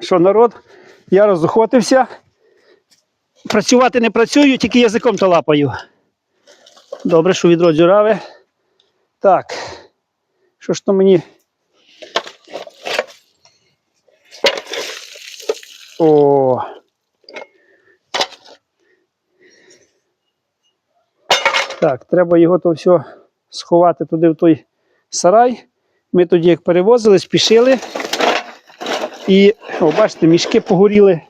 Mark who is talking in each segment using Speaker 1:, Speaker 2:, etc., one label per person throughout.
Speaker 1: Що народ, я розохотився. Працювати не працюю, тільки язиком то лапаю. Добре, що відро дзюраве. Так. Що ж то мені. О. Так, треба його то все сховати туди в той сарай. Ми тоді як перевозили, спішили. І, о, бачите, мішки погоріли.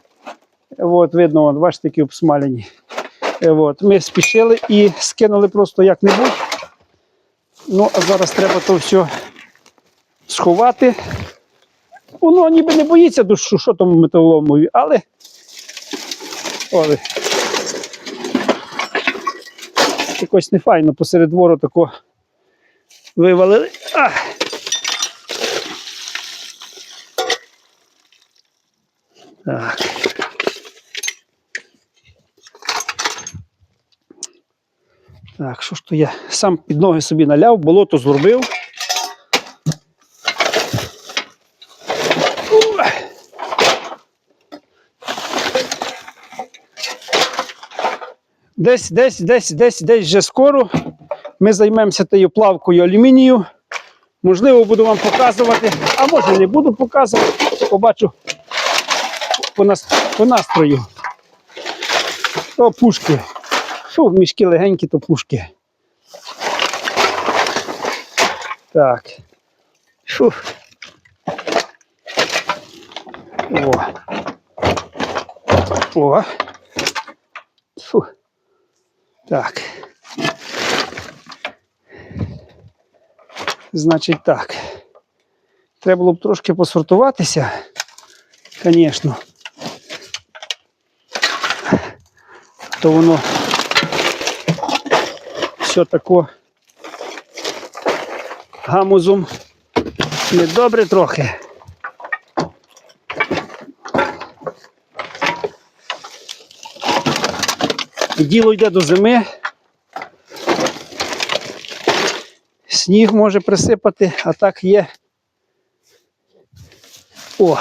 Speaker 1: От, видно, от, бачите, які обсмалені. От, ми спішили і скинули просто як-небудь. Ну, а зараз треба то все сховати. Воно ніби не боїться душу, що тому металоломові, але. але якось нефайно посеред двору тако вивалили. А! Так. Так, що ж то я сам під ноги собі наляв, болото зробив. Десь, десь, десь, десь, десь вже скоро ми займемося тією плавкою алюмінію. Можливо, буду вам показувати, а може не буду показувати. Побачу по, нас, по настрою. То пушки. В мішки легенькі, то пушки. Так. Фу. О. О. Фу. Так. Значить так. Треба було б трошки посортуватися, звісно. То воно все тако гамузом недобре трохи. Діло йде до зими. Сніг може присипати, а так є. О.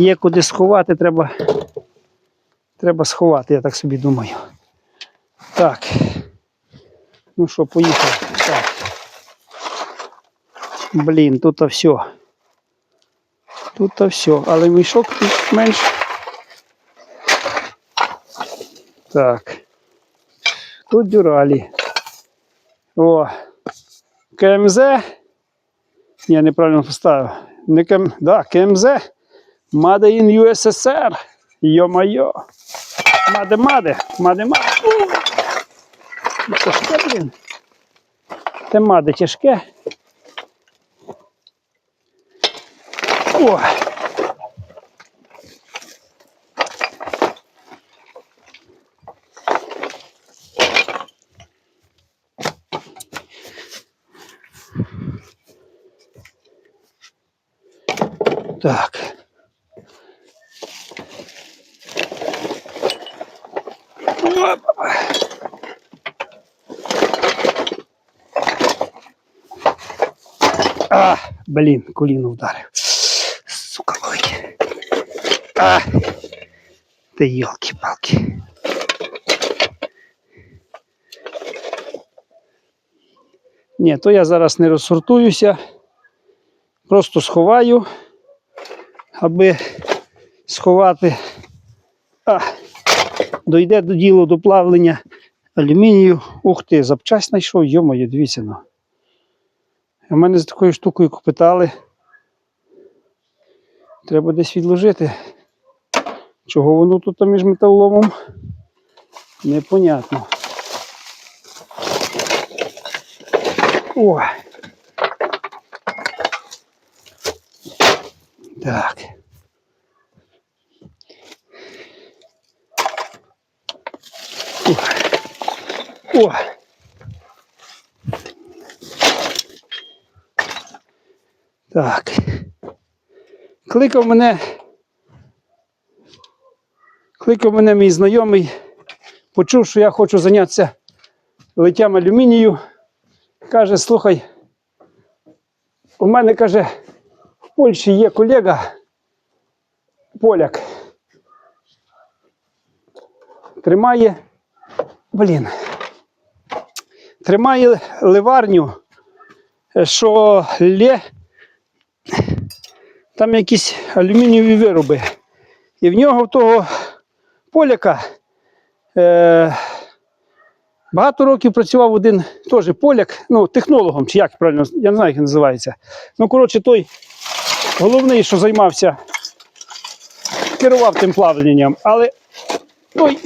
Speaker 1: Є куди сховати, треба. Треба сховати, я так собі думаю. Так. Ну що, поїхали. Так. Блін, тут все. Тут все, але мішок тут менш. Так. Тут дюралі. О. КМЗ. Я неправильно поставив. Не КМ... Да, КМЗ. Made in USSR. Йо-майо. Маде, маде, маде, маде. Тяжке, блін. Те маде тяжке. О. Так. Блін, коліно вдарив. Сука, ой. А, ти йолки-палки. Ні, то я зараз не розсортуюся. Просто сховаю, аби сховати. А, дойде до ділу до плавлення алюмінію. Ух ти, запчасть знайшов, йомоє, дивіться У мене з такою штукою купитали. Треба десь відложити. Чого воно тут між металоломом? Непонятно. О. Так. О. О. Так. Кликав мене. Кликав мене мій знайомий, почув, що я хочу зайнятися литтям алюмінію. Каже, слухай, у мене каже, в Польщі є колега, поляк. Тримає, блін, тримає ливарню, що лє, там якісь алюмінієві вироби. І в нього в того поляка е, багато років працював один теж поляк, ну, технологом, чи як правильно, я не знаю, як він називається. Ну, коротше, той головний, що займався, керував тим плавленням, але той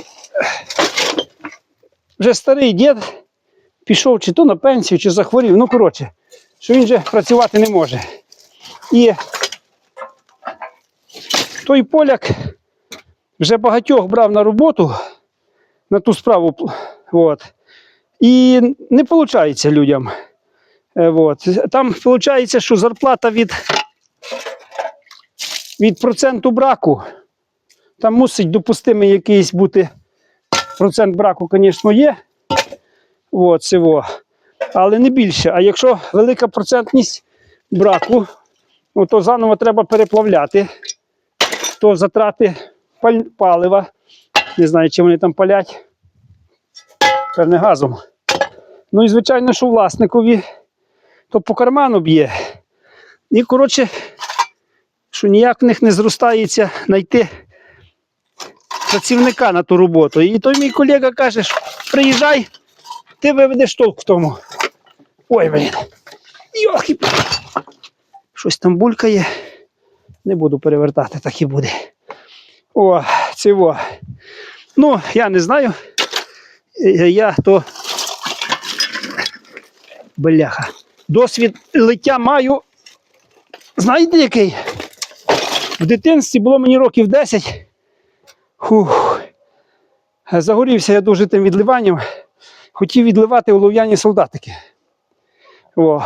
Speaker 1: вже старий дід пішов чи то на пенсію, чи захворів. Ну, коротше, що він вже працювати не може. І той поляк вже багатьох брав на роботу на ту справу. От. І не виходить людям. Е, От. Там виходить, що зарплата від, від проценту браку. Там мусить допустимий якийсь бути процент браку, звісно, є. От, цього. Але не більше. А якщо велика процентність браку, ну, то заново треба переплавляти, то затрати палива. Не знаю, чи вони там палять. Певне газом. Ну і звичайно, що власникові то по карману б'є. І, коротше, що ніяк в них не зростається знайти працівника на ту роботу. І той мій колега каже, що приїжджай, ти виведеш толк в тому. Ой, блін. Йохи. Щось там булькає. Не буду перевертати, так і буде. О, цього. Ну, я не знаю. Е, Я то. Бляха. Досвід лиття маю. Знаєте який? В дитинстві було мені років 10. Фух. Загорівся я дуже тим відливанням. Хотів відливати олов'яні солдатики. О,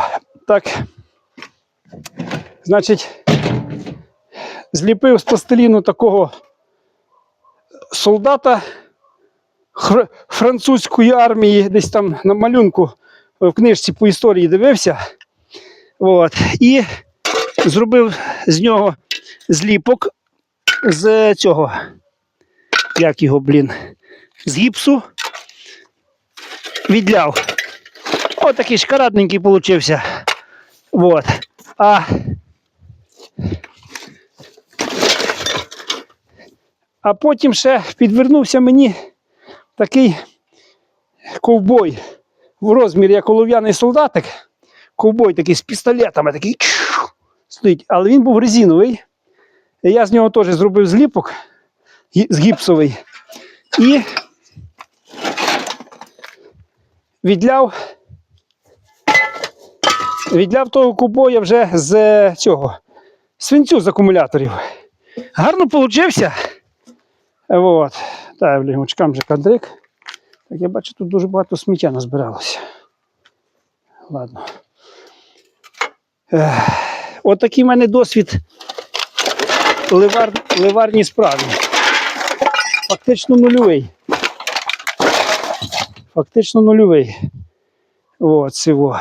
Speaker 1: так. Значить, зліпив з пластиліну такого солдата французької армії, десь там на малюнку в книжці по історії дивився. От. І зробив з нього зліпок з цього. Як його, блін, з гіпсу. Відляв. Отакий шкарадненький получився. Вот. А, а потім ще підвернувся мені такий ковбой в розмірі, як олов'яний солдатик. Ковбой такий з пістолетами, такий стоїть. Але він був резиновий. І я з нього теж зробив зліпок з гіпсовий. І відляв відляв того кубоя вже з е, цього свинцю з акумуляторів. Гарно получився. От. Так, блін, очкам вже кандрик. Так, я бачу, тут дуже багато сміття назбиралося. Ладно. От такий в мене досвід ливар, ливарній справі. Фактично нульовий. Фактично нульовий. От, цього.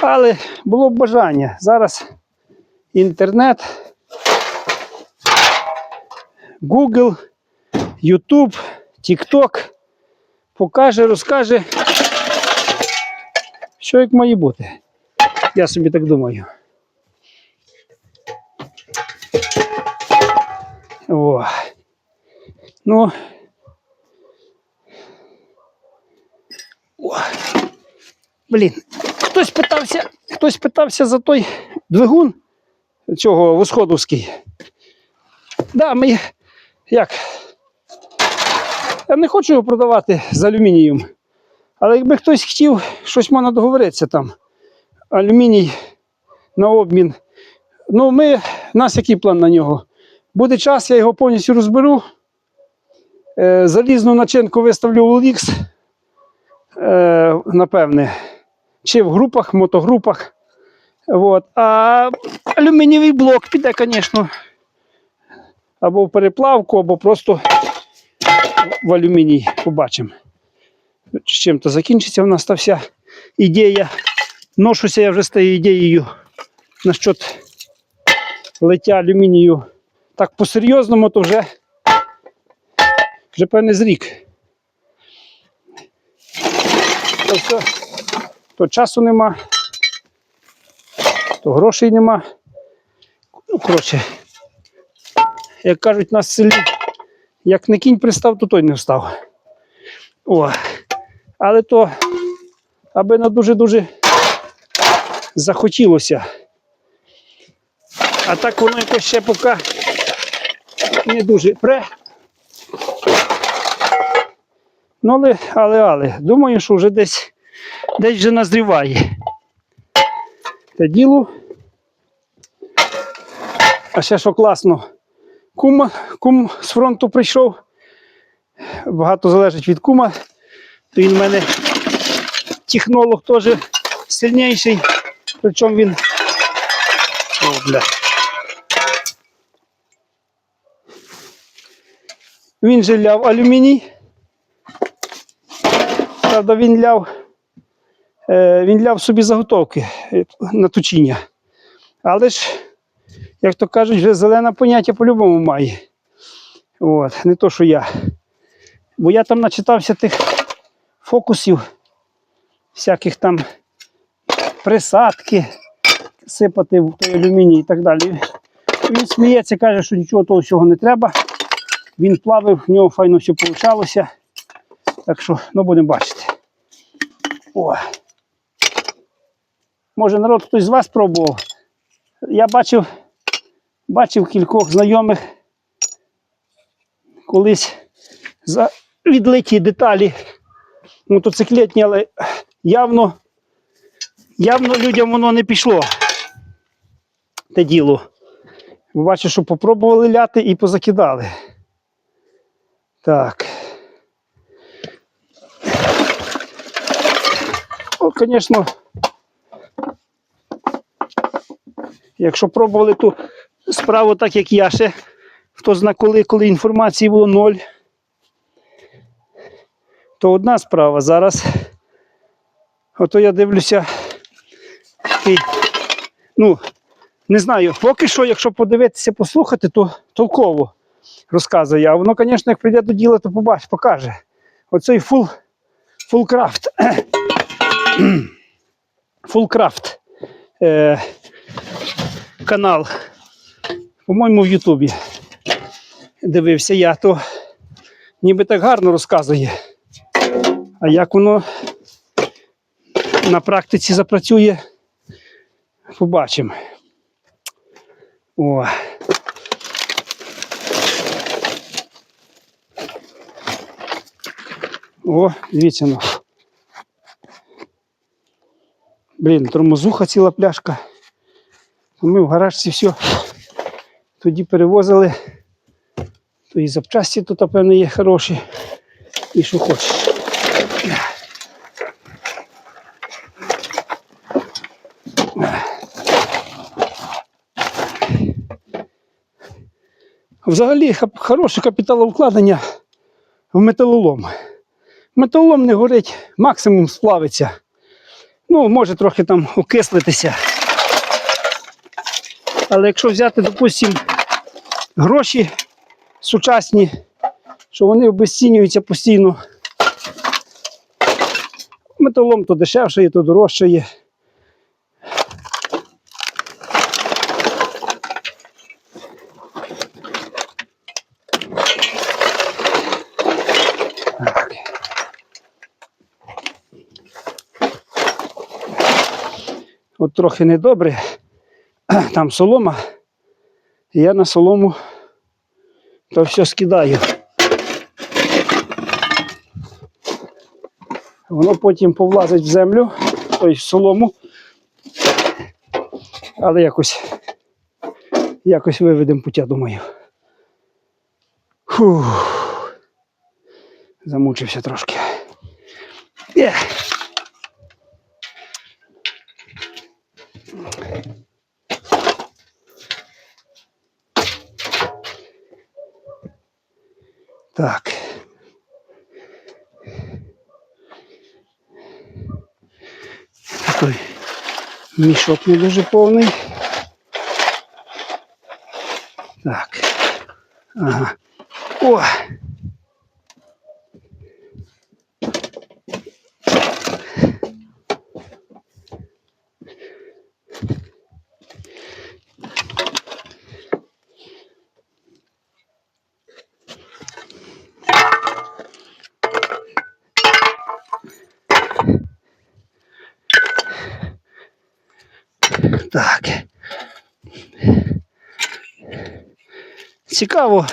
Speaker 1: Але було б бажання. Зараз інтернет, Google, YouTube, TikTok покаже, розкаже, що як має бути. Я собі так думаю. О. Ну. О. Блін, хтось питався, хтось питався за той двигун цього восходовський. Да, ми як? Я не хочу його продавати з алюмінієм. Але якби хтось хотів, щось можна договоритися там. Алюміній на обмін. Ну, ми, у нас який план на нього? Буде час, я його повністю розберу. Е, залізну начинку виставлю в OLX, е, напевне. Чи в групах, мотогрупах. От. А алюмінієвий блок піде, звісно. Або в переплавку, або просто в алюміній. Побачимо. З чим то закінчиться в нас та вся ідея. Ношуся я вже з тією ідеєю насчет лиття алюмінію так по-серйозному, то вже, вже певне з рік. То, все, то часу нема, то грошей нема. Ну, коротше, як кажуть в селі, як не кінь пристав, то той не встав. О. Але то, аби на дуже-дуже захотілося. А так воно якось ще поки не дуже пре. Ну, але, але, але, думаю, що вже десь, десь вже назріває. Те діло. А ще що класно. Кум, кум з фронту прийшов. Багато залежить від кума. Він в мене технолог теж сильніший. Причому він. О, бля. Він же ляв алюміній. Правда, він ляв, е, він ляв собі заготовки е, на точіння. Але ж, як то кажуть, вже зелене поняття по-любому має. От, не то, що я. Бо я там начитався тих фокусів, всяких там присадки, сипати в той алюміній і так далі. Він сміється, каже, що нічого того всього не треба. Він плавив, в нього файно все вийшло. Так що, ну будемо бачити. О. Може народ хтось з вас пробував. Я бачив, бачив кількох знайомих колись за відлиті деталі мотоциклетні, але явно, явно людям воно не пішло. Те діло. Бачу, що попробували ляти і позакидали. Так. Ну, звісно, якщо пробували ту справу так, як я ще, хто зна коли, коли інформації було ноль, то одна справа зараз. Ото я дивлюся. Такий, ну, не знаю, поки що, якщо подивитися, послухати, то толково розказує. А воно, звісно, як прийде до діла, то побач, покаже. Оцей фул, фулкрафт. Фулкрафт е, канал. По-моєму, в Ютубі дивився я, то ніби так гарно розказує. А як воно на практиці запрацює, побачимо. О. О, дивіться ну. Блін, тормозуха ціла пляшка. Ми в гаражці все. Тоді перевозили. То і запчасті тут, певно, є хороші. І що хочеш. Взагалі хороше капіталовкладення в металолом. Металолом не горить, максимум сплавиться. Ну, може трохи там окислитися. Але якщо взяти, допустимо, гроші сучасні, що вони обезцінюються постійно. Металом то дешевше є, то дорожче є. От трохи недобре. Там солома. І я на солому то все скидаю. Воно потім повлазить в землю, тобто в солому. Але якось, якось виведемо пуття, думаю. Фух. Замучився трошки. Є. Так. такой мішок не дуже повний. Так. Ага. О! Так. Цікаво,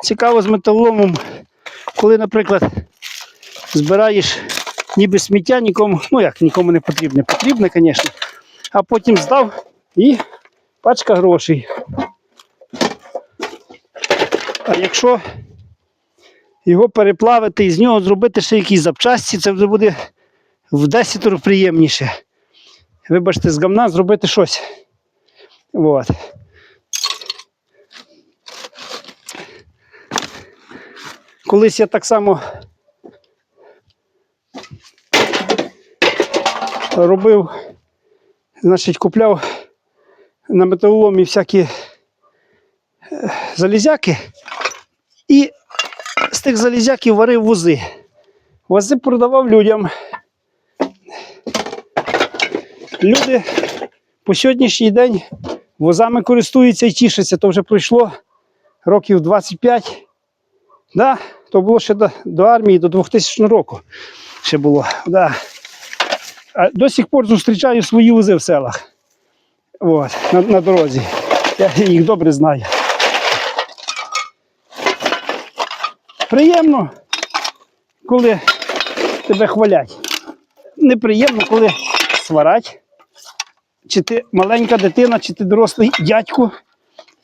Speaker 1: цікаво з металоломом, коли, наприклад, збираєш ніби сміття нікому, ну як нікому не потрібне, потрібне, звісно, а потім здав і пачка грошей. А якщо його переплавити і з нього зробити ще якісь запчасті, це вже буде в 10 приємніше. Вибачте, з гамна зробити щось. От. Колись я так само робив, значить, купляв на металоломі всякі е, залізяки і з тих залізяків варив вози. Вози продавав людям. Люди по сьогоднішній день возами користуються і тішаться. То вже пройшло років 25. Да, то було ще до, до армії, до 2000 року. Ще було. Да. А до сих пор зустрічаю свої вози в селах. От, на, на дорозі. Я їх добре знаю. Приємно, коли тебе хвалять. Неприємно, коли сварать. Чи ти маленька дитина, чи ти дорослий дядько,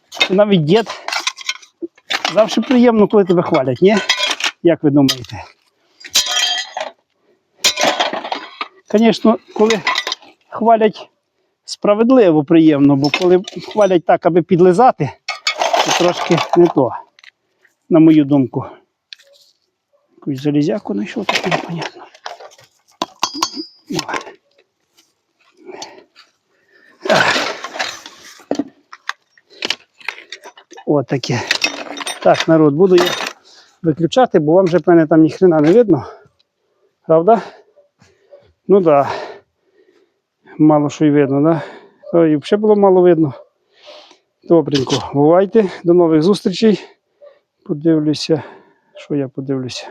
Speaker 1: чи навіть дід. Завжди приємно, коли тебе хвалять, ні? Як ви думаєте? Звісно, коли хвалять справедливо приємно, бо коли хвалять так, аби підлизати, то трошки не то, на мою думку. Якусь залізяку знайшов, таку непонятно. Отаке. Так, народ, буду я виключати, бо вам же в мене там ніхрена не видно. Правда? Ну так. Да. Мало що й видно, да? То і взагалі було мало видно. Добренько. Бувайте. До нових зустрічей. Подивлюся. Що я подивлюся?